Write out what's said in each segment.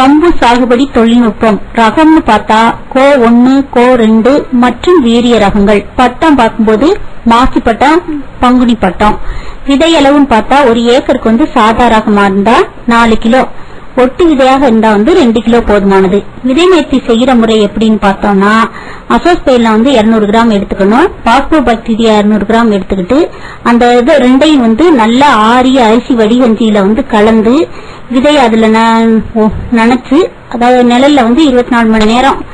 கம்பு சாகுபடி தொழில்நுட்பம். ரகம்னு பார்த்தா கோ ஒன்னு கோ ரெண்டு மற்றும் வீரிய ரகங்கள். பட்டம் பார்க்கும்போது மாசி பட்டம் பங்குனி பட்டம். விதை அளவுன்னு பார்த்தா ஒரு ஏக்கருக்கு வந்து சாதா ரகமா இருந்தா நாலு கிலோ. ஒட்டு விதையாக இருந்தா வந்து ரெண்டு கிலோ போதுமானது. விதை நேர்த்தி செய்யற முறை எப்படின்னு பார்த்தோம்னா அசோஸ்பெயில வந்து 200 கிராம் எடுத்துக்கணும். பாஸ்போ பாக்டீரியா 200 கிராம் எடுத்துக்கிட்டு அந்த இது ரெண்டையும் வந்து நல்லா ஆறிய அரிசி வடிகஞ்சியில வந்து கலந்து விதை அதுல ந- ஓ- அதாவது நிழல்ல வந்து 24 மணி நேரம்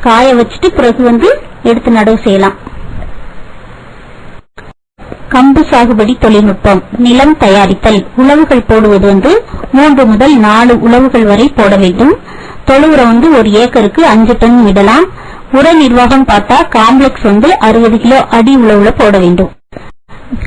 காய வச்சுட்டு பிறகு வந்து எடுத்து நடவு செய்யலாம். கம்பு சாகுபடி தொழில்நுட்பம். நிலம் தயாரித்தல். உழவுகள் போடுவது வந்து மூன்று முதல் நாலு உழவுகள் வரை போட வேண்டும். தொழு உரம் வந்து ஒரு ஏக்கருக்கு அஞ்சு டன் விடலாம். உர நிர்வாகம் பார்த்தா காம்ப்ளெக்ஸ் வந்து அறுபது கிலோ அடி உழவுல போட வேண்டும்.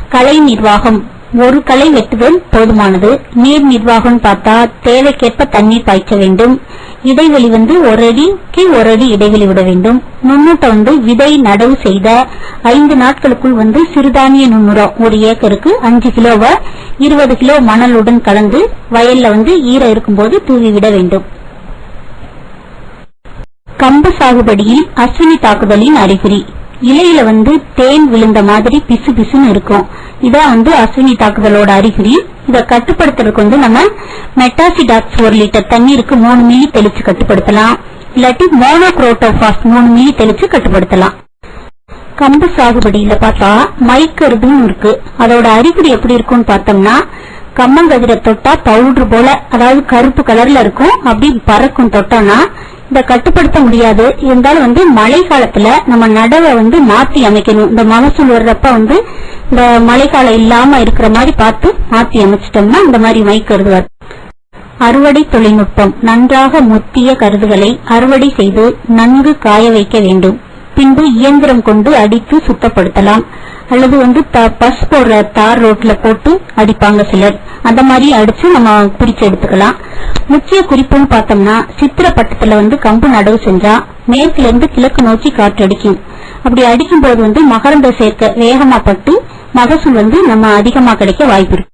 கலை நிர்வாகம். ஒரு களை வெட்டுதல் போதுமானது. நீர் நிர்வாகம் பார்த்தா தேவைக்கேற்ப தண்ணீர் பாய்ச்ச வேண்டும். இடைவெளி வந்து ஒரு அடிக்கு ஒரு அடி இடைவெளி விட வேண்டும். நுண்ணூட்டம் வந்து விதை நடவு செய்த ஐந்து நாட்களுக்குள் வந்து சிறுதானிய நுண்ணுரம் ஒரு ஏக்கருக்கு அஞ்சு கிலோவை இருபது கிலோ மணலுடன் கலந்து வயல்ல வந்து ஈர இருக்கும்போது தூவி விட வேண்டும். கம்பு சாகுபடியில் அஸ்வினி தாக்குதலின் அறிகுறி. இலையில வந்து தேன் விழுந்த மாதிரி பிசு பிசுன்னு இருக்கும். இதான் வந்து அஸ்வினி தாக்குதலோட அறிகுறி இதை கட்டுப்படுத்துறதுக்கு வந்து நம்ம மெட்டாசிடாக்ஸ் ஒரு லிட்டர் தண்ணீருக்கு மூணு மில்லி தெளிச்சு கட்டுப்படுத்தலாம். இல்லாட்டி மோனோக்ரோட்டோபாஸ் மூணு மில்லி தெளிச்சு கட்டுப்படுத்தலாம். கம்பு சாகுபடியில பார்த்தா மைக்கருதுன்னு இருக்கு. அதோட அறிகுறி எப்படி இருக்கும்னு பார்த்தோம்னா கம்மங்கதிரை தொட்டா பவுடர் போல அதாவது கருப்பு கலர்ல இருக்கும். அப்படி பறக்கும் தொட்டோம்னா இதை கட்டுப்படுத்த முடியாது. இருந்தாலும் வந்து மழை காலத்துல நம்ம நடவை வந்து மாத்தி அமைக்கணும். இந்த மகசூல் வர்றப்ப வந்து இந்த மழைக்காலம் இல்லாம இருக்கிற மாதிரி பார்த்து மாத்தி அமைச்சிட்டோம்னா இந்த மாதிரி மை கருதுவார். அறுவடை தொழில்நுட்பம். நன்றாக முத்திய கருதுகளை அறுவடை செய்து நன்கு காய வைக்க வேண்டும். பின்பு இயந்திரம் கொண்டு அடித்து சுத்தப்படுத்தலாம். அல்லது வந்து த- பஸ் போடுற தார் ரோட்ல போட்டு அடிப்பாங்க சிலர். அந்த மாதிரி அடிச்சு நம்ம பிரிச்சு எடுத்துக்கலாம். முக்கிய குறிப்புன்னு பார்த்தோம்னா சித்திர பட்டத்துல வந்து கம்பு நடவு செஞ்சா மேற்குல இருந்து கிழக்கு நோக்கி காற்று அடிக்கும். அப்படி அடிக்கும் போது வந்து மகரந்த சேர்க்கை வேகமா பட்டு மகசூல் வந்து நம்ம அதிகமா கிடைக்க வாய்ப்பு இருக்கு.